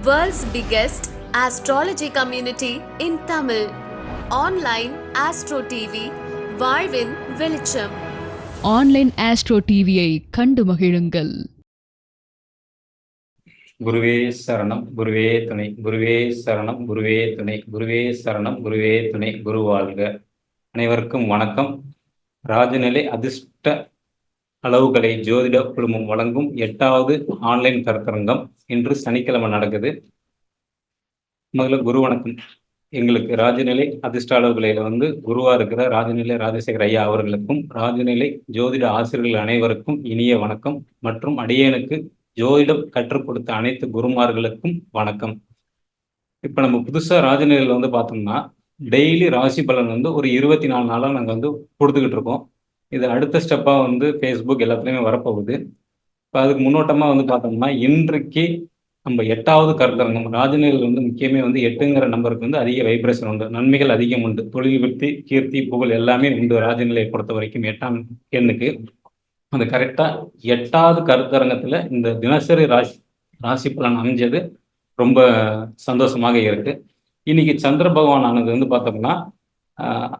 World's biggest astrology community in Tamil. Online Astro TV, வாழ்வின் வெளிச்சம் online astro டிவியை கண்டு மகிழுங்கள். குருவே சரணம் குருவே துணை குருவே சரணம் குருவே துணை குருவே சரணம் குருவே துணை குரு வாழ்க. அனைவருக்கும் வணக்கம். ராஜநிலை அதிர்ஷ்ட அளவுகளை ஜோதிட குழுமம் வழங்கும் எட்டாவது ஆன்லைன் கருத்தரங்கம் இன்று சனிக்கிழமை நடக்குது. முதல்ல குரு வணக்கம். எங்களுக்கு ராஜநிலை அதிர்ஷ்ட அளவுகளையில வந்து குருவா இருக்கிற ராஜநிலை ராஜசேகர் ஐயா அவர்களுக்கும் ராஜநிலை ஜோதிட ஆசிரியர்கள் அனைவருக்கும் இனிய வணக்கம் மற்றும் அடியேனுக்கு ஜோதிடம் கற்றுக் கொடுத்த அனைத்து குருமார்களுக்கும் வணக்கம். இப்போ நம்ம புதுசா ராஜநிலையில் வந்து பார்த்தோம்னா டெய்லி ராசி பலன் வந்து ஒரு இருபத்தி நாலு நாளாக நாங்கள் வந்து கொடுத்துக்கிட்டு இருக்கோம். இது அடுத்த ஸ்டெப்பாக வந்து ஃபேஸ்புக் எல்லாத்துலேயுமே வரப்போகுது. இப்போ அதுக்கு முன்னோட்டமாக வந்து பார்த்தோம்னா இன்றைக்கு நம்ம எட்டாவது கருத்தரங்கம் ராஜநிலையில் வந்து முக்கியமே வந்து எட்டுங்கிற நம்பருக்கு வந்து அதிக வைப்ரேஷன் உண்டு. நன்மைகள் அதிகம் உண்டு. தொழில் விருத்தி கீர்த்தி புகழ் எல்லாமே உண்டு ராஜநிலையை பொறுத்த வரைக்கும் எட்டாம் எண்ணுக்கு. அந்த கரெக்டாக எட்டாவது கருத்தரங்கத்தில் இந்த தினசரி ராசி ராசி பலன் அமைஞ்சது. ரொம்ப சந்தோஷமாக இருக்கு. இன்னைக்கு சந்திர பகவான் ஆனது வந்து பார்த்தோம்னா ஆஹ்,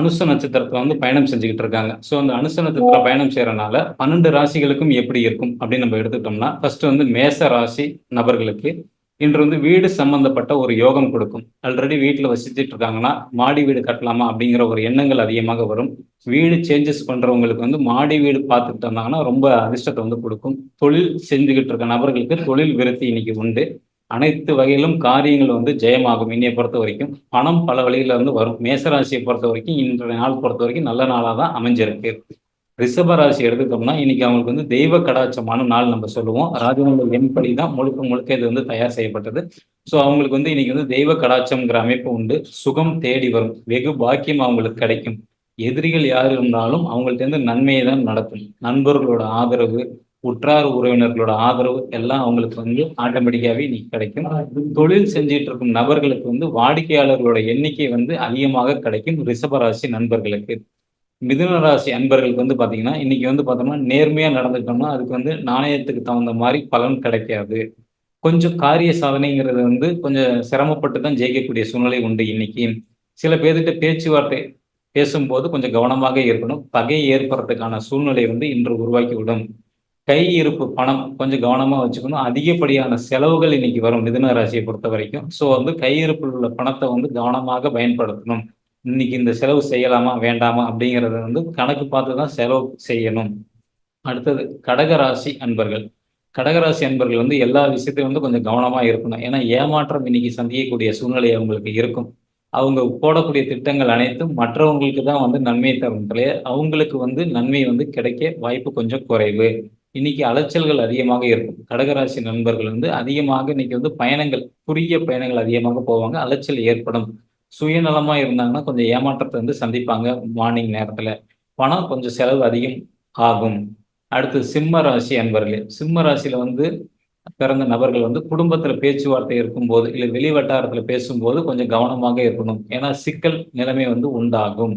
அனுச நட்சத்திரத்துல வந்து பயணம் செஞ்சுக்கிட்டு இருக்காங்க. ஸோ அந்த அனுச நட்சத்திர பயணம் செய்யறனால பன்னெண்டு ராசிகளுக்கும் எப்படி இருக்கும் அப்படின்னு நம்ம எடுத்துக்கிட்டோம்னா ஃபர்ஸ்ட் வந்து மேச ராசி நபர்களுக்கு இன்று வந்து வீடு சம்பந்தப்பட்ட ஒரு யோகம் கொடுக்கும். ஆல்ரெடி வீட்டில் வசிச்சுட்டு இருக்காங்கன்னா மாடி வீடு கட்டலாமா அப்படிங்கிற ஒரு எண்ணங்கள் அதிகமாக வரும். வீடு சேஞ்சஸ் பண்றவங்களுக்கு வந்து மாடி வீடு பார்த்துட்டு இருந்தாங்கன்னா ரொம்ப அதிர்ஷ்டத்தை வந்து கொடுக்கும். தொழில் செஞ்சுக்கிட்டு இருக்க நபர்களுக்கு தொழில் விருத்தி இன்னைக்கு உண்டு. அனைத்து வகையிலும் காரியங்கள் வந்து ஜெயமாகும். இன்னைய பொறுத்த வரைக்கும் பணம் பல வழியில வந்து வரும். மேசராசியை பொறுத்த வரைக்கும் இன்றைய நாள் பொறுத்த வரைக்கும் நல்ல நாளாக தான் அமைஞ்சிருக்கு. ரிஷப ராசி எடுத்துட்டோம்னா இன்னைக்கு அவங்களுக்கு வந்து தெய்வ கடாட்சமான நாள் நம்ம சொல்லுவோம். ராஜமங்கல் எண்படி தான் முழுக்க முழுக்க இது வந்து தயார் செய்யப்பட்டது. ஸோ அவங்களுக்கு வந்து இன்னைக்கு வந்து தெய்வ கடாட்சம்ங்கிற அமைப்பு உண்டு. சுகம் தேடி வரும். வெகு பாக்கியம் அவங்களுக்கு கிடைக்கும். எதிரிகள் யார் இருந்தாலும் அவங்கள்ட்ட இருந்து நன்மையை தான் நடக்கும் நண்பர்களோட ஆதரவு உற்றார் உறவினர்களோட ஆதரவு எல்லாம் அவங்களுக்கு வந்து ஆட்டோமேட்டிக்காவே இன்னைக்கு கிடைக்கும். தொழில் செஞ்சிட்டு இருக்கும் நபர்களுக்கு வந்து வாடிக்கையாளர்களோட எண்ணிக்கை வந்து அதிகமாக கிடைக்கும். ரிஷபராசி நண்பர்களுக்கு. மிதுன ராசி அன்பர்களுக்கு வந்து பார்த்தீங்கன்னா இன்னைக்கு வந்து பார்த்தோம்னா நேர்மையாக நடந்துக்கிட்டோம்னா அதுக்கு வந்து நாணயத்துக்கு தகுந்த மாதிரி பலன் கிடைக்காது. கொஞ்சம் காரிய சாதனைங்கிறது வந்து கொஞ்சம் சிரமப்பட்டு தான் ஜெயிக்கக்கூடிய சூழ்நிலை உண்டு இன்னைக்கு. சில பேர்கிட்ட பேச்சுவார்த்தை பேசும்போது கொஞ்சம் கவனமாக இருக்கணும். பகை ஏற்படுறதுக்கான சூழ்நிலை வந்து இன்று உருவாக்கி விடும் கை இருப்பு பணம் கொஞ்சம் கவனமாக வச்சுக்கணும். அதிகப்படியான செலவுகள் இன்னைக்கு வரும் மிதுன ராசியை பொறுத்த வரைக்கும். ஸோ வந்து கையிருப்பில் உள்ள பணத்தை வந்து கவனமாக பயன்படுத்தணும். இன்னைக்கு இந்த செலவு செய்யலாமா வேண்டாமா அப்படிங்கிறத வந்து கணக்கு பார்த்து தான் செலவு செய்யணும். அடுத்தது கடகராசி அன்பர்கள். கடகராசி அன்பர்கள் வந்து எல்லா விஷயத்தையும் வந்து கொஞ்சம் கவனமாக இருக்கணும். ஏன்னா ஏமாற்றம் இன்னைக்கு சந்திக்கக்கூடிய சூழ்நிலை அவங்களுக்கு இருக்கும். அவங்க போடக்கூடிய திட்டங்கள் அனைத்தும் மற்றவங்களுக்கு தான் வந்து நன்மை தரும். அவங்களுக்கு வந்து நன்மை வந்து கிடைக்க வாய்ப்பு கொஞ்சம் குறைவு. இன்னைக்கு அலைச்சல்கள் அதிகமாக இருக்கும் கடகராசி நண்பர்கள் வந்து அதிகமாக இன்னைக்கு வந்து பயணங்கள் குறுகிய பயணங்கள் அதிகமாக போவாங்க. அலைச்சல் ஏற்படும். சுயநலமா இருந்தாங்கன்னா கொஞ்சம் ஏமாற்றத்தை வந்து சந்திப்பாங்க மார்னிங் நேரத்துல. பணம் கொஞ்சம் செலவு அதிகம் ஆகும். அடுத்து சிம்ம ராசி அன்பர்களே. சிம்ம ராசியில வந்து பிறந்த நபர்கள் வந்து குடும்பத்துல பேச்சுவார்த்தை இருக்கும்போது இல்லை வெளி வட்டாரத்துல பேசும்போது கொஞ்சம் கவனமாக இருக்கணும். ஏன்னா சிக்கல் நிலைமை வந்து உண்டாகும்.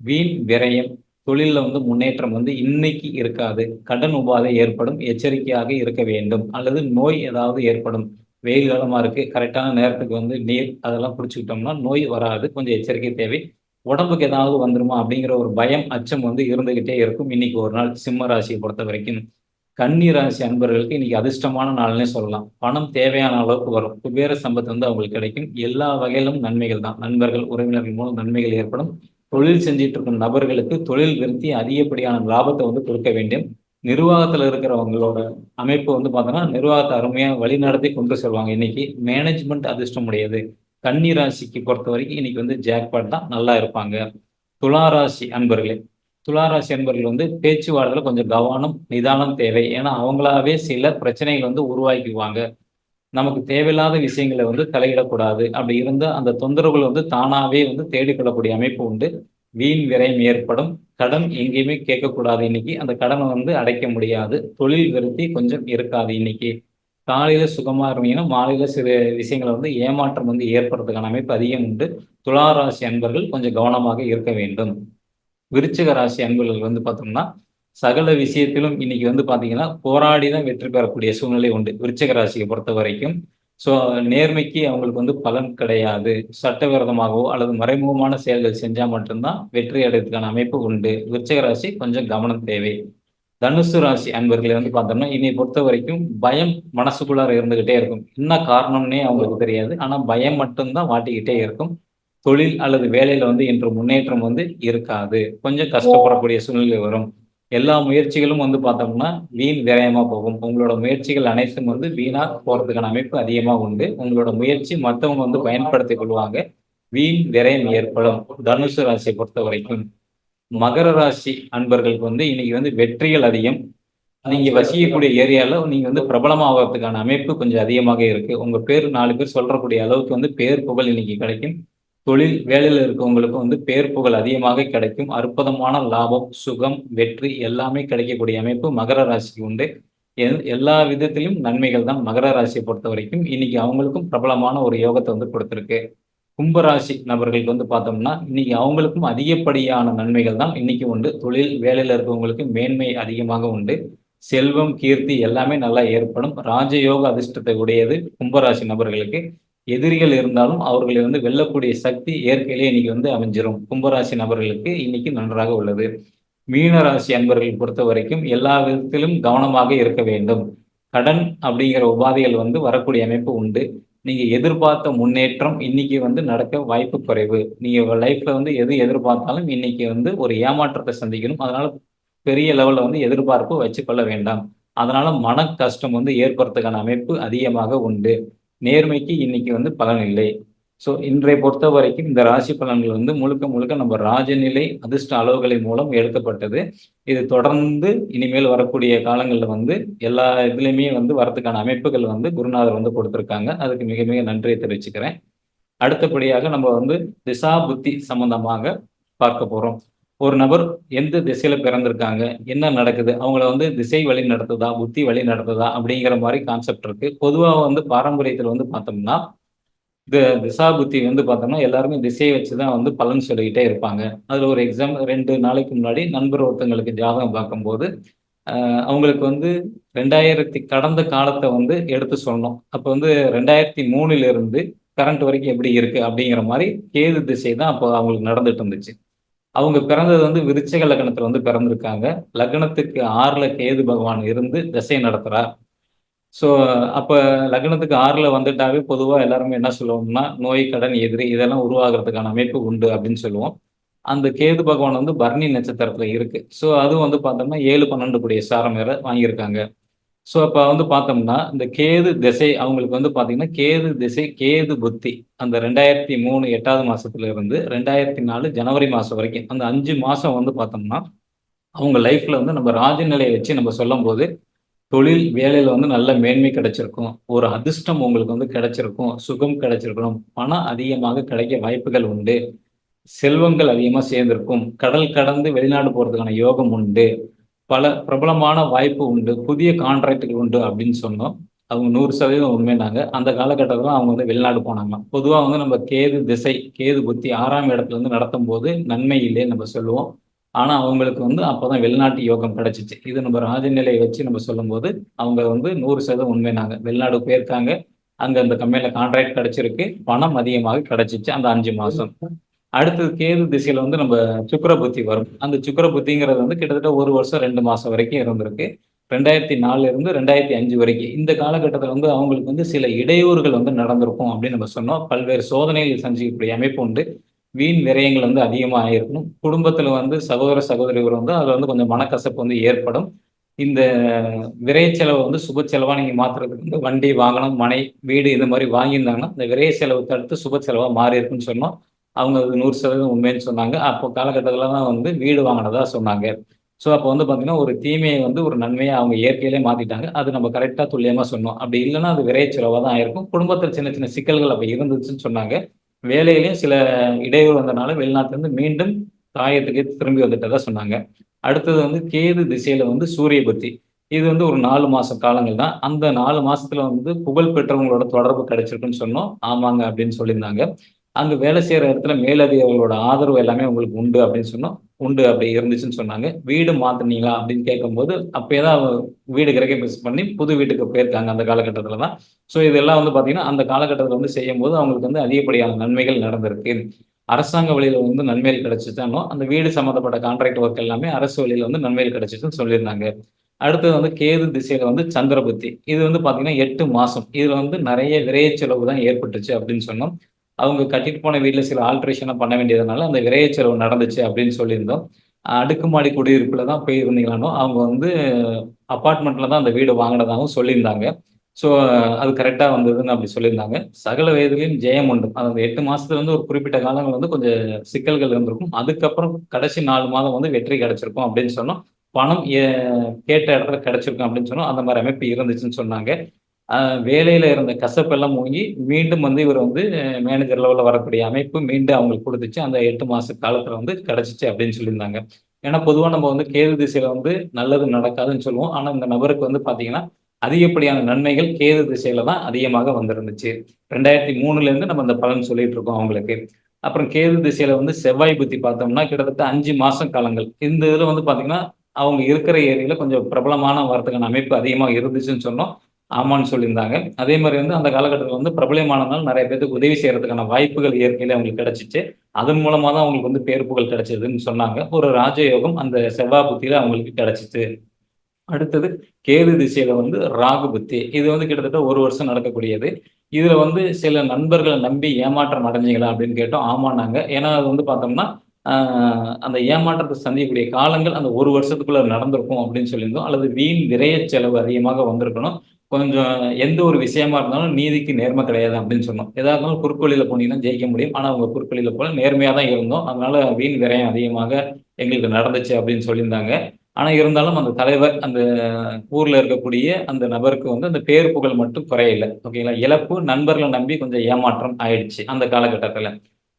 வீண் விரயம் தொழிலில் வந்து முன்னேற்றம் வந்து இன்னைக்கு இருக்காது. கடன் உபாதை ஏற்படும் எச்சரிக்கையாக இருக்க வேண்டும். அல்லது நோய் ஏதாவது ஏற்படும். வெயில் காலமா இருக்கு கரெக்டான நேரத்துக்கு வந்து நீர் அதெல்லாம் குடிச்சுக்கிட்டோம்னா நோய் வராது. கொஞ்சம் எச்சரிக்கை தேவை. உடம்புக்கு ஏதாவது வந்துருமா அப்படிங்கிற ஒரு பயம் அச்சம் வந்து இருந்துகிட்டே இருக்கும் இன்னைக்கு ஒரு நாள் சிம்ம ராசியை பொறுத்த வரைக்கும். கன்னி ராசி அன்பர்களுக்கு இன்னைக்கு அதிர்ஷ்டமான நாள்னே சொல்லலாம். பணம் தேவையான அளவுக்கு வரும். குபேர சம்பத்து வந்து அவங்களுக்கு கிடைக்கும். எல்லா வகையிலும் நன்மைகள் தான். நண்பர்கள் உறவினர்கள் மூலம் நன்மைகள் ஏற்படும். தொழில் செஞ்சிட்டு இருக்கும் நபர்களுக்கு தொழில் நிறுத்தி அதிகப்படியான லாபத்தை வந்து கொடுக்க வேண்டும். நிர்வாகத்தில் இருக்கிறவங்களோட அமைப்பு வந்து பார்த்தோன்னா நிர்வாகத்தை அருமையாக வழிநடத்தி கொண்டு செல்வாங்க. இன்னைக்கு மேனேஜ்மெண்ட் அதிர்ஷ்டம் உடையது. கன்னி ராசிக்கு பொறுத்த வரைக்கும் இன்னைக்கு வந்து ஜாக்பாட் தான் நல்லா இருப்பாங்க. துளாராசி அன்பர்களே துளாராசி அன்பர்கள் வந்து பேச்சுவார்த்தையில் கொஞ்சம் கவனம் நிதானம் தேவை. ஏன்னா அவங்களாவே சில பிரச்சனைகள் வந்து உருவாக்கிக்குவாங்க. நமக்கு தேவையில்லாத விஷயங்களை வந்து தலையிடக்கூடாது. அப்படி இருந்தால் அந்த தொந்தரவுகள் வந்து தானாவே வந்து தேடிக்கொள்ளக்கூடிய அமைப்பு உண்டு. வீண் விரயம் ஏற்படும். கடன் எங்கேயுமே கேட்கக்கூடாது இன்னைக்கு. அந்த கடனை வந்து அடைக்க முடியாது. தொழில் விருத்தி கொஞ்சம் இருக்காது இன்னைக்கு. காலையில சுகமா இருந்தீங்கன்னா மாலையில சில விஷயங்களை வந்து ஏமாற்றம் வந்து ஏற்படுறதுக்கான அமைப்பு அதிகம் உண்டு. துலா ராசி அன்பர்கள் கொஞ்சம் கவனமாக இருக்க வேண்டும். விருச்சிக ராசி அன்பர்கள் வந்து பார்த்தோம்னா சகல விஷயத்திலும் இன்னைக்கு வந்து பாத்தீங்கன்னா போராடி தான் வெற்றி பெறக்கூடிய சூழ்நிலை உண்டு. விருச்சக ராசியை பொறுத்த வரைக்கும். ஸோ நேர்மைக்கு அவங்களுக்கு வந்து பலன் கிடையாது. சட்டவிரோதமாகவோ அல்லது மறைமுகமான செயல்கள் செஞ்சால் மட்டும்தான் வெற்றி அடைவதற்கான அமைப்பு உண்டு. விருச்சக ராசி கொஞ்சம் கவனம் தேவை. தனுசு ராசி அன்பர்களை வந்து பார்த்தோம்னா இன்னை பொறுத்த வரைக்கும் பயம் மனசுக்குள்ளார இருந்துகிட்டே இருக்கும். என்ன காரணம்னே அவங்களுக்கு தெரியாது. ஆனால் பயம் மட்டும்தான் வாட்டிக்கிட்டே இருக்கும். தொழில் அல்லது வேலையில வந்து இன்று முன்னேற்றம் வந்து இருக்காது. கொஞ்சம் கஷ்டப்படக்கூடிய சூழ்நிலை வரும். எல்லா முயற்சிகளும் வந்து பார்த்தோம்னா வீண் விரயமா போகும். உங்களோட முயற்சிகள் அனைத்தும் வந்து வீணா போறதுக்கான அமைப்பு அதிகமா உண்டு. உங்களோட முயற்சி மற்றவங்க வந்து பயன்படுத்திக் கொள்வாங்க. வீண் விரயம் ஏற்படும். தனுசு ராசியை பொறுத்த வரைக்கும் மகர ராசி அன்பர்களுக்கு வந்து இன்னைக்கு வந்து வெற்றிகள் அதிகம். நீங்க வசிக்கக்கூடிய ஏரியால நீங்க வந்து பிரபலமாகறதுக்கான அமைப்பு கொஞ்சம் அதிகமாக இருக்கு. உங்க பேர் நாலு பேர் சொல்றக்கூடிய அளவுக்கு வந்து பேர் புகழ் இன்னைக்கு கிடைக்கும். தொழில் வேலையில் இருக்கவங்களுக்கு வந்து பேர் புகழ் அதிகமாக கிடைக்கும். அற்புதமான லாபம் சுகம் வெற்றி எல்லாமே கிடைக்கக்கூடிய அமைப்பு மகர ராசிக்கு உண்டு. எல்லா விதத்திலும் நன்மைகள் தான் மகர ராசியை பொறுத்த வரைக்கும். இன்னைக்கு அவங்களுக்கும் பிரபலமான ஒரு யோகத்தை வந்து கொடுத்துருக்கு. கும்பராசி நபர்களுக்கு வந்து பார்த்தோம்னா இன்னைக்கு அவங்களுக்கும் அதிகப்படியான நன்மைகள் தான் இன்னைக்கு உண்டு. தொழில் வேலையில் இருக்கவங்களுக்கு மேன்மை அதிகமாக உண்டு. செல்வம் கீர்த்தி எல்லாமே நல்லா ஏற்படும். ராஜயோக அதிர்ஷ்டத்தை உடையது கும்பராசி நபர்களுக்கு. எதிரிகள் இருந்தாலும் அவர்களை வந்து வெல்லக்கூடிய சக்தி இயற்கையிலே இன்னைக்கு வந்து அமைஞ்சிரும். கும்பராசி நபர்களுக்கு இன்னைக்கு நன்றாக உள்ளது. மீனராசி அன்பர்கள் பொறுத்த வரைக்கும் எல்லா விதத்திலும் கவனமாக இருக்க வேண்டும். கடன் அப்படிங்கிற உபாதைகள் வந்து வரக்கூடிய அமைப்பு உண்டு. நீங்க எதிர்பார்த்த முன்னேற்றம் இன்னைக்கு வந்து நடக்க வாய்ப்பு குறைவு. நீங்க லைஃப்ல வந்து எது எதிர்பார்த்தாலும் இன்னைக்கு வந்து ஒரு ஏமாற்றத்தை சந்திக்கணும். அதனால பெரிய லெவல்ல வந்து எதிர்பார்ப்பு வச்சுக்கொள்ள வேண்டாம். அதனால மன கஷ்டம் வந்து ஏற்படுறதுக்கான அமைப்பு அதிகமாக உண்டு. நேர்மைக்கு இன்னைக்கு வந்து பலன் இல்லை. ஸோ இன்றைய பொறுத்த வரைக்கும் இந்த ராசி பலன்கள் வந்து முழுக்க முழுக்க நம்ம ராஜநிலை அதிர்ஷ்ட அளவுகளின் மூலம் எடுக்கப்பட்டது. இது தொடர்ந்து இனிமேல் வரக்கூடிய காலங்களில் வந்து எல்லா இதுலேயுமே வந்து வரதுக்கான அமைப்புகள் வந்து குருநாதர் வந்து கொடுத்துருக்காங்க. அதுக்கு மிக மிக நன்றியை தெரிவிச்சுக்கிறேன். அடுத்தபடியாக நம்ம வந்து திசா புத்தி சம்பந்தமாக பார்க்க போகிறோம் ஒரு நபர் எந்த திசையில பிறந்திருக்காங்க என்ன நடக்குது அவங்கள வந்து திசை வழி நடத்துதா புத்தி வழி நடத்துதா அப்படிங்கிற மாதிரி கான்செப்ட் இருக்கு. பொதுவாக வந்து பாரம்பரியத்தில் வந்து பார்த்தோம்னா இந்த திசா புத்தி வந்து பார்த்தோம்னா எல்லாருமே திசையை வச்சு தான் வந்து பலன் சொல்லிக்கிட்டே இருப்பாங்க. அதில் ஒரு எக்ஸாம் ரெண்டு நாளைக்கு முன்னாடி நண்பர் ஒருத்தங்களுக்கு ஜாதகம் பார்க்கும்போது அவங்களுக்கு வந்து ரெண்டாயிரத்தி கடந்த காலத்தை வந்து எடுத்து சொன்னோம் அப்போ வந்து ரெண்டாயிரத்தி மூணுல இருந்து கரண்ட் வரைக்கும் எப்படி இருக்கு அப்படிங்கிற மாதிரி கேது திசை தான் அப்போ அவங்களுக்கு நடந்துட்டு இருந்துச்சு. அவங்க பிறந்தது வந்து விருச்சக லக்னத்துல வந்து பிறந்திருக்காங்க. லக்னத்துக்கு ஆறுல கேது பகவான் இருந்து திசை நடத்துறார் ஸோ அப்போ லக்னத்துக்கு ஆறில் வந்துட்டாவே பொதுவாக எல்லாருமே என்ன சொல்லுவோம்னா நோய் கடன் எதிரி இதெல்லாம் உருவாகிறதுக்கான அமைப்பு உண்டு அப்படின்னு சொல்லுவோம். அந்த கேது பகவான் வந்து பர்ணி நட்சத்திரத்துல இருக்கு. ஸோ அதுவும் வந்து பார்த்தோம்னா ஏழு பன்னெண்டு கூடிய சாரம் வேற வாங்கியிருக்காங்க. ஸோ அப்போ வந்து பார்த்தோம்னா இந்த கேது திசை அவங்களுக்கு வந்து பார்த்தீங்கன்னா கேது திசை கேது புத்தி அந்த ரெண்டாயிரத்தி மூணு எட்டாவது மாசத்துல இருந்து ரெண்டாயிரத்தி நாலு ஜனவரி மாதம் வரைக்கும் அந்த அஞ்சு மாதம் வந்து பார்த்தோம்னா அவங்க லைஃப்ல வந்து நம்ம ராஜநிலையை வச்சு நம்ம சொல்லும் போது தொழில் வேலையில் வந்து நல்ல மேன்மை கிடைச்சிருக்கும் ஒரு அதிர்ஷ்டம் உங்களுக்கு வந்து கிடைச்சிருக்கும் சுகம் கிடைச்சிருக்கணும் பணம் அதிகமாக கிடைக்க வாய்ப்புகள் உண்டு செல்வங்கள் அதிகமாக சேர்ந்திருக்கும் கடல் கடந்து வெளிநாடு போகிறதுக்கான யோகம் உண்டு பல பிரபலமான வாய்ப்பு உண்டு. புதிய கான்ட்ராக்டுகள் உண்டு அப்படின்னு சொன்னோம். அவங்க நூறு சதவீதம் உண்மைனாங்க அந்த காலகட்டத்தில் அவங்க வந்து வெளிநாடு போனாங்களாம் பொதுவாக வந்து நம்ம கேது திசை கேது புத்தி ஆறாம் இடத்துல இருந்து நடத்தும் போது நன்மை இல்லையே நம்ம சொல்லுவோம். ஆனால் அவங்களுக்கு வந்து அப்போதான் வெளிநாட்டு யோகம் கிடைச்சிச்சு. இது நம்ம ராஜநிலையை வச்சு நம்ம சொல்லும்போது அவங்க வந்து நூறு சதவீதம் உண்மைனாங்க வெளிநாடு போயிருக்காங்க. அங்கே அந்த கம்பெனியில் கான்ட்ராக்ட் கிடைச்சிருக்கு. பணம் அதிகமாக கிடைச்சிச்சு அந்த அஞ்சு மாதம் அடுத்தது கேது திசையில வந்து நம்ம சுக்கர புத்தி வரும். அந்த சுக்கர புத்திங்கிறது வந்து கிட்டத்தட்ட ஒரு வருஷம் ரெண்டு மாசம் வரைக்கும் இருந்திருக்கு. ரெண்டாயிரத்தி நாலுல இருந்து ரெண்டாயிரத்தி அஞ்சு வரைக்கும். இந்த காலகட்டத்தில் வந்து அவங்களுக்கு வந்து சில இடையூறுகள் வந்து நடந்திருக்கும் அப்படின்னு நம்ம சொன்னோம். பல்வேறு சோதனைகள் செஞ்சுக்கக்கூடிய அமைப்பு உண்டு. வீண் விரயங்கள் வந்து அதிகமாக ஆயிருக்கணும் குடும்பத்தில் வந்து சகோதர சகோதரி வந்து அதில் வந்து கொஞ்சம் மனக்கசப்பு வந்து ஏற்படும். இந்த விரைய செலவை வந்து சுப செலவாக நீங்கள் மாற்றுறதுக்கு வந்து வண்டி வாகனம் மனை வீடு இந்த மாதிரி வாங்கியிருந்தாங்கன்னா இந்த விரைய செலவு தடுத்து சுப செலவாக மாறி இருக்குன்னு சொன்னோம். அவங்க நூறு சதவீதம் உண்மைன்னு சொன்னாங்க. அப்போ காலகட்டத்தில் தான் வந்து வீடு வாங்கினதா சொன்னாங்க. ஸோ அப்போ வந்து பார்த்தீங்கன்னா ஒரு தீமையை வந்து ஒரு நன்மையை அவங்க இயற்கையிலே மாற்றிட்டாங்க அது நம்ம கரெக்டாக துல்லியமாக சொன்னோம். அப்படி இல்லைன்னா அது விரைய செலவாக தான் ஆயிருக்கும். குடும்பத்தில் சின்ன சின்ன சிக்கல்கள் அப்போ இருந்துச்சுன்னு சொன்னாங்க. வேலையிலையும் சில இடையூறு வந்தனால வெளிநாட்டிலேருந்து மீண்டும் தாயத்துக்கு திரும்பி வந்துட்டதா சொன்னாங்க. அடுத்தது வந்து கேது திசையில் வந்து சூரிய புத்தி. இது வந்து ஒரு நாலு மாத காலங்கள் தான். அந்த நாலு மாதத்தில் வந்து புகழ் பெற்றவங்களோட தொடர்பு கிடைச்சிருக்குன்னு சொன்னோம். ஆமாங்க அப்படின்னு சொல்லியிருந்தாங்க. அங்கே வேலை செய்கிற இடத்துல மேலதிகாரிகளோட ஆதரவு எல்லாமே உங்களுக்கு உண்டு அப்படின்னு சொன்னோம். உண்டு அப்படி இருந்துச்சுன்னு சொன்னாங்க. வீடு மாற்றினீங்களா அப்படின்னு கேட்கும்போது அப்போ தான் வீடு கிரகம் மிஸ் பண்ணி புது வீட்டுக்கு போயிருக்காங்க அந்த காலகட்டத்தில் தான் ஸோ இதெல்லாம் வந்து பார்த்தீங்கன்னா அந்த காலகட்டத்தில் வந்து செய்யும் போது அவங்களுக்கு வந்து அதிகப்படியான நன்மைகள் நடந்திருக்கு. அரசாங்க வழியில் வந்து நன்மைகள் கிடைச்சிச்சாலும் அந்த வீடு சம்மந்தப்பட்ட கான்ட்ராக்ட் ஒர்க் எல்லாமே அரசு வழியில் வந்து நன்மைகள் கிடைச்சிச்சுன்னு சொல்லியிருந்தாங்க. அடுத்தது வந்து கேது திசையில வந்து சந்திரபுத்தி. இது வந்து பார்த்தீங்கன்னா எட்டு மாசம். இதுல வந்து நிறைய விரைய செலவு தான் ஏற்பட்டுச்சு அப்படின்னு சொன்னோம். அவங்க கட்டிட்டு போன வீட்டில் சில ஆல்ட்ரேஷனை பண்ண வேண்டியதுனால அந்த விரைய செலவு நடந்துச்சு அப்படின்னு சொல்லியிருந்தோம். அடுக்குமாடி குடியிருப்பில் தான் போயிருந்தீங்களானோ அவங்க வந்து அப்பார்ட்மெண்ட்டில் தான் அந்த வீடு வாங்கினதாகவும் சொல்லியிருந்தாங்க. ஸோ அது கரெக்டாக வந்ததுன்னு அப்படி சொல்லியிருந்தாங்க. சகல வயதிலையும் ஜெயம் உண்டு. அந்த எட்டு மாதத்துல இருந்து ஒரு குறிப்பிட்ட காலங்கள் வந்து கொஞ்சம் சிக்கல்கள் இருந்திருக்கும். அதுக்கப்புறம் கடைசி நாலு மாதம் வந்து வெற்றி கிடைச்சிருக்கும் அப்படின்னு சொன்னோம். பணம் கேட்ட இடத்துல கிடைச்சிருக்கும் அப்படின்னு சொன்னோம். அந்த மாதிரி அமைப்பு இருந்துச்சுன்னு சொன்னாங்க. வேலையில இருந்த கசப்பெல்லாம் மூங்கி மீண்டும் வந்து இவர் வந்து மேனேஜர் லெவலில் வரக்கூடிய அமைப்பு மீண்டும் அவங்களுக்கு கொடுத்துச்சு. அந்த எட்டு மாத காலத்தில் வந்து கிடைச்சிச்சு அப்படின்னு சொல்லியிருந்தாங்க. ஏன்னா பொதுவாக நம்ம வந்து கேது திசையில் வந்து நல்லது நடக்காதுன்னு சொல்லுவோம். ஆனால் இந்த நபருக்கு வந்து பார்த்தீங்கன்னா அதிகப்படியான நன்மைகள் கேது திசையில தான் அதிகமாக வந்திருந்துச்சு. ரெண்டாயிரத்தி மூணுல இருந்து நம்ம இந்த பலன் சொல்லிட்டு இருக்கோம் அவங்களுக்கு. அப்புறம் கேது திசையில வந்து செவ்வாய் புத்தி பார்த்தோம்னா கிட்டத்தட்ட அஞ்சு மாசம் காலங்கள். இந்த இதில் வந்து பார்த்தீங்கன்னா அவங்க இருக்கிற ஏரியில கொஞ்சம் பிரபலமான வரத்துக்கான அமைப்பு அதிகமாக இருந்துச்சுன்னு சொன்னோம். ஆமான்னு சொல்லியிருந்தாங்க. அதே மாதிரி வந்து அந்த காலகட்டத்தில் வந்து பிரபலமானதால் நிறைய பேருக்கு உதவி செய்யறதுக்கான வாய்ப்புகள் இயற்கையில அவங்களுக்கு கிடைச்சிச்சு. அதன் மூலமா தான் அவங்களுக்கு வந்து பேர்ப்புகள் கிடைச்சதுன்னு சொன்னாங்க. ஒரு ராஜயோகம் அந்த செவ்வாய் புத்தியில அவங்களுக்கு கிடைச்சிச்சு. அடுத்தது கேது திசையில வந்து ராகு புத்தி. இது வந்து கிட்டத்தட்ட ஒரு வருஷம் நடக்கக்கூடியது. இதுல வந்து சில நண்பர்களை நம்பி ஏமாற்றம் அடைஞ்சிங்களா அப்படின்னு கேட்டோம். ஆமானாங்க ஏன்னா அது வந்து பார்த்தோம்னா அந்த ஏமாற்றத்தை சந்திக்கக்கூடிய காலங்கள் அந்த ஒரு வருஷத்துக்குள்ள நடந்திருக்கும் அப்படின்னு சொல்லியிருந்தோம். அல்லது வீண் விரைய செலவு அதிகமாக வந்திருக்கணும். கொஞ்சம் எந்த ஒரு விஷயமா இருந்தாலும் நீதிக்கு நேர்மை கிடையாது அப்படின்னு சொன்னோம். எதா இருந்தாலும் குறுக்கொழியில போனீங்கன்னா ஜெயிக்க முடியும். ஆனால் அவங்க குறுக்கோளியில் போல நேர்மையாக தான் இருந்தோம். அதனால வீண் விரயம் அதிகமாக எங்களுக்கு நடந்துச்சு அப்படின்னு சொல்லியிருந்தாங்க. ஆனால் இருந்தாலும் அந்த தலைவர் அந்த ஊரில் இருக்கக்கூடிய அந்த நபருக்கு வந்து அந்த பேர் புகழ் மட்டும் குறையல. ஓகேங்களா? இழப்பு நண்பர்களை நம்பி கொஞ்சம் ஏமாற்றம் ஆயிடுச்சு அந்த காலகட்டத்தில்.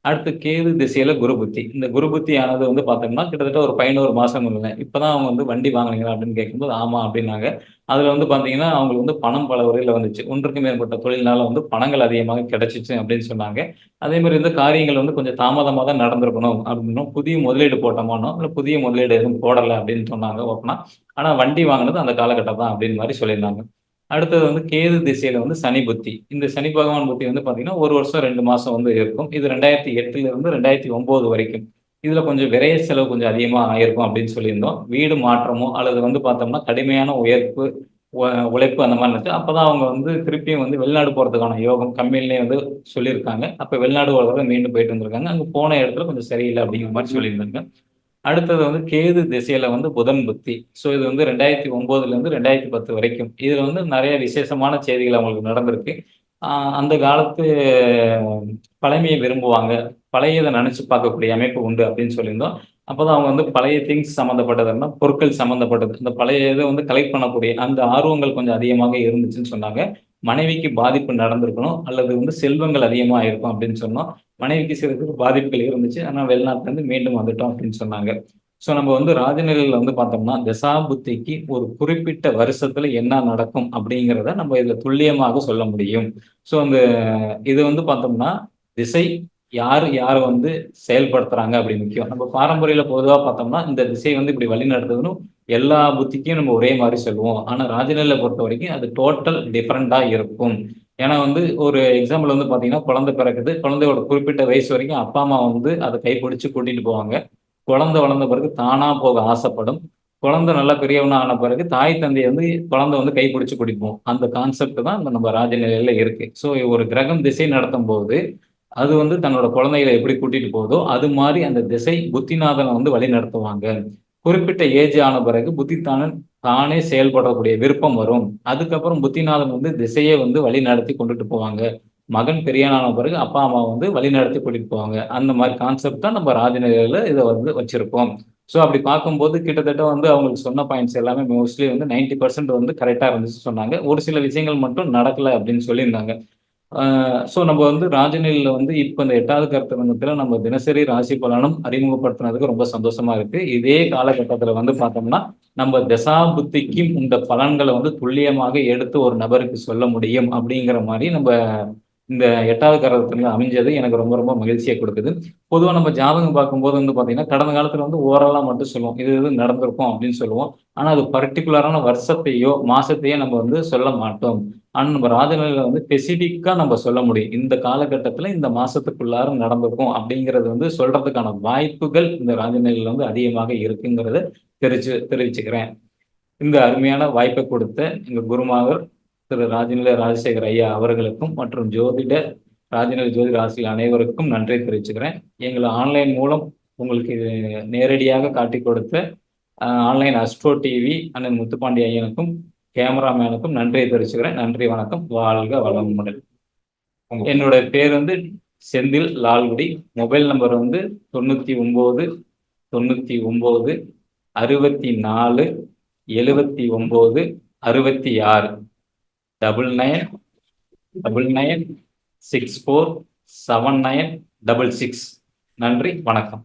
அடுத்து கேது திசையில குரு புத்தி. இந்த குரு புத்தியானது வந்து பார்த்தோம்னா கிட்டத்தட்ட ஒரு பதினோரு மாசம் இல்லை இப்பதான் அவங்க வந்து வண்டி வாங்கினீங்களா அப்படின்னு கேட்கும்போது ஆமா அப்படின்னாங்க. அதுல வந்து பாத்தீங்கன்னா அவங்களுக்கு வந்து பணம் பல வரையில வந்துச்சு. ஒன்றுக்கு மேற்பட்ட தொழில்னால வந்து பணங்கள் அதிகமாக கிடைச்சிச்சு அப்படின்னு சொன்னாங்க. அதே மாதிரி இந்த காரியங்கள் வந்து கொஞ்சம் தாமதமாக தான் நடந்திருக்கணும் அப்படின்னும் புதிய முதலீடு போட்டோமானோ இல்லை புதிய முதலீடு எதுவும் போடலை அப்படின்னு சொன்னாங்க ஓப்பனா. ஆனா வண்டி வாங்கினது அந்த காலகட்டம் தான் அப்படின்னு மாதிரி சொல்லியிருந்தாங்க. அடுத்தது வந்து கேது திசையில வந்து சனி புத்தி. இந்த சனி பகவான் புத்தி வந்து பார்த்தீங்கன்னா ஒரு வருஷம் ரெண்டு மாசம் வந்து இருக்கும். இது ரெண்டாயிரத்தி எட்டுல இருந்து ரெண்டாயிரத்தி ஒன்பது வரைக்கும். இதுல கொஞ்சம் விரைய செலவு கொஞ்சம் அதிகமாக ஆயிருக்கும் அப்படின்னு சொல்லியிருந்தோம். வீடு மாற்றமோ அல்லது வந்து பார்த்தோம்னா கடுமையான உயர்ப்பு உழைப்பு அந்த மாதிரி இருந்துச்சு. அப்பதான் அவங்க வந்து திருப்பியும் வந்து வெளிநாடு போறதுக்கான யோகம் கம்பெனிலே வந்து சொல்லியிருக்காங்க. அப்ப வெளிநாடு ஒரு மீண்டும் போயிட்டு வந்திருக்காங்க. அங்க போன இடத்துல கொஞ்சம் சரியில்லை அப்படிங்கிற மாதிரி சொல்லியிருந்தாங்க. அடுத்தது வந்து கேது திசையில வந்து புதன் புத்தி. ஸோ இது வந்து ரெண்டாயிரத்தி ஒன்பதுல இருந்து ரெண்டாயிரத்தி பத்து வரைக்கும். இதுல வந்து நிறைய விசேஷமான செய்திகள் அவங்களுக்கு நடந்திருக்கு. அந்த காலத்து பழமையை விரும்புவாங்க. பழையதை நினைச்சு பார்க்கக்கூடிய அமைப்பு உண்டு அப்படின்னு சொல்லியிருந்தோம். அப்போதான் அவங்க வந்து பழைய திங்ஸ் சம்மந்தப்பட்டதுன்னா பொருட்கள் சம்மந்தப்பட்டது இந்த பழைய இதை வந்து கலெக்ட் பண்ணக்கூடிய அந்த ஆர்வங்கள் கொஞ்சம் அதிகமாக இருந்துச்சுன்னு சொன்னாங்க. மனைவிக்கு பாதிப்பு நடந்திருக்கணும் அல்லது வந்து செல்வங்கள் அதிகமாக இருக்கும் அப்படின்னு சொன்னோம். மனைவிக்கு சில பாதிப்புகள் இருந்துச்சு. ஆனால் வெளிநாட்டிலேருந்து மீண்டும் வந்துட்டோம் அப்படின்னு சொன்னாங்க. ஸோ நம்ம வந்து ராஜநிலையில் வந்து பார்த்தோம்னா தசாபுத்திக்கு ஒரு குறிப்பிட்ட வருஷத்துல என்ன நடக்கும் அப்படிங்கிறத நம்ம இதில் துல்லியமாக சொல்ல முடியும். ஸோ அந்த இது வந்து பார்த்தோம்னா திசை யார் யார் வந்து செயல்படுத்துறாங்க அப்படி முக்கியம். நம்ம பாரம்பரியில பொதுவாக பார்த்தோம்னா இந்த திசை வந்து இப்படி வழி நடத்துதுன்னு எல்லா புத்திக்கும் நம்ம ஒரே மாதிரி சொல்லுவோம். ஆனால் ராஜநிலை பொறுத்த வரைக்கும் அது டோட்டல் டிஃப்ரெண்டாக இருக்கும். ஏன்னா வந்து ஒரு எக்ஸாம்பிள் வந்து பார்த்தீங்கன்னா குழந்தை பிறக்குது. குழந்தையோட குறிப்பிட்ட வயசு வரைக்கும் அப்பா அம்மா வந்து அதை கைப்பிடிச்சு கூட்டிட்டு போவாங்க. குழந்தை வளர்ந்த பிறகு தானாக போக ஆசைப்படும். குழந்தை நல்லா பெரியவனா ஆன பிறகு தாய் தந்தையை வந்து குழந்தை வந்து கைப்பிடிச்சு குடிப்போம் அந்த கான்செப்ட் தான் நம்ம ராஜநிலையில இருக்கு. ஸோ ஒரு கிரகம் திசை நடத்தும் போது அது வந்து தன்னோட குழந்தைகளை எப்படி கூட்டிட்டு போதோ அது மாதிரி அந்த திசை புத்திநாதனை வந்து வழி நடத்துவாங்க குறிப்பிட்ட ஏஜ் ஆன பிறகு புத்தித்தானன் தானே செயல்படக்கூடிய விருப்பம் வரும். அதுக்கப்புறம் புத்திநாதன் வந்து திசையை வந்து வழி நடத்தி கொண்டுட்டு போவாங்க. மகன் பெரியானான பிறகு அப்பா அம்மா வந்து வழி நடத்தி கூட்டிட்டு போவாங்க. அந்த மாதிரி கான்செப்ட் தான் நம்ம ராஜநிலையில இதை வந்து வச்சிருப்போம். ஸோ அப்படி பார்க்கும்போது கிட்டத்தட்ட வந்து அவங்களுக்கு சொன்ன பாயிண்ட்ஸ் எல்லாமே மோஸ்ட்லி வந்து நைன்டி பர்சன்ட் வந்து கரெக்டாக இருந்துச்சு சொன்னாங்க. ஒரு சில விஷயங்கள் மட்டும் நடக்கலை அப்படின்னு சொல்லியிருந்தாங்க. ஸோ நம்ம வந்து ராஜநிலையில் வந்து இப்போ இந்த எட்டாவது கருத்தரங்கத்தில் நம்ம தினசரி ராசி பலனும் அறிமுகப்படுத்தினதுக்கு ரொம்ப சந்தோஷமா இருக்கு. இதே காலகட்டத்தில் வந்து பார்த்தோம்னா நம்ம தசா புத்திக்கும் இந்த பலன்களை வந்து துல்லியமாக எடுத்து ஒரு நபருக்கு சொல்ல முடியும் அப்படிங்கிற மாதிரி நம்ம இந்த எட்டாவது கரத்துல அமைஞ்சது எனக்கு ரொம்ப ரொம்ப மகிழ்ச்சியை கொடுக்குது. பொதுவாக நம்ம ஜாதகம் பார்க்கும்போது வந்து பார்த்தீங்கன்னா கடந்த காலத்தில் வந்து ஓரலாக மட்டும் சொல்லுவோம். இது இது நடந்திருக்கும் அப்படின்னு சொல்லுவோம். ஆனால் அது பர்டிகுலரான வருஷத்தையோ மாசத்தையோ நம்ம வந்து சொல்ல மாட்டோம். ஆனால் நம்ம ராஜநிலையில வந்து ஸ்பெசிஃபிக்காக நம்ம சொல்ல முடியும். இந்த காலகட்டத்தில் இந்த மாசத்துக்குள்ளார நடந்திருக்கும் அப்படிங்கிறது வந்து சொல்றதுக்கான வாய்ப்புகள் இந்த ராஜநிலையில வந்து அதிகமாக இருக்குங்கிறத தெரிச்சு தெரிவிச்சுக்கிறேன். இந்த அருமையான வாய்ப்பை கொடுத்த எங்கள் குருமாவர் திரு ராஜநிலை ராஜசேகர் ஐயா அவர்களுக்கும் மற்றும் ஜோதிட ராஜநிலை ஜோதிட ஆசிரியர் அனைவருக்கும் நன்றி தெரிவிச்சுக்கிறேன். எங்களை ஆன்லைன் மூலம் உங்களுக்கு நேரடியாக காட்டி கொடுத்த ஆன்லைன் அஸ்ட்ரோ டிவி அண்ணன் முத்துப்பாண்டி ஐயனுக்கும் கேமராமேனுக்கும் நன்றியை தெரிவிச்சுக்கிறேன். நன்றி வணக்கம். வாழ்க வளமுடன். என்னோட பேர் வந்து செந்தில் லால்குடி. மொபைல் நம்பர் வந்து தொண்ணூற்றி ஒம்பது தொண்ணூற்றி ஒம்பது அறுபத்தி நாலு எழுபத்தி ஒம்பது அறுபத்தி ஆறு. Double nine double nine six four seven nine double six நன்றி வணக்கம்.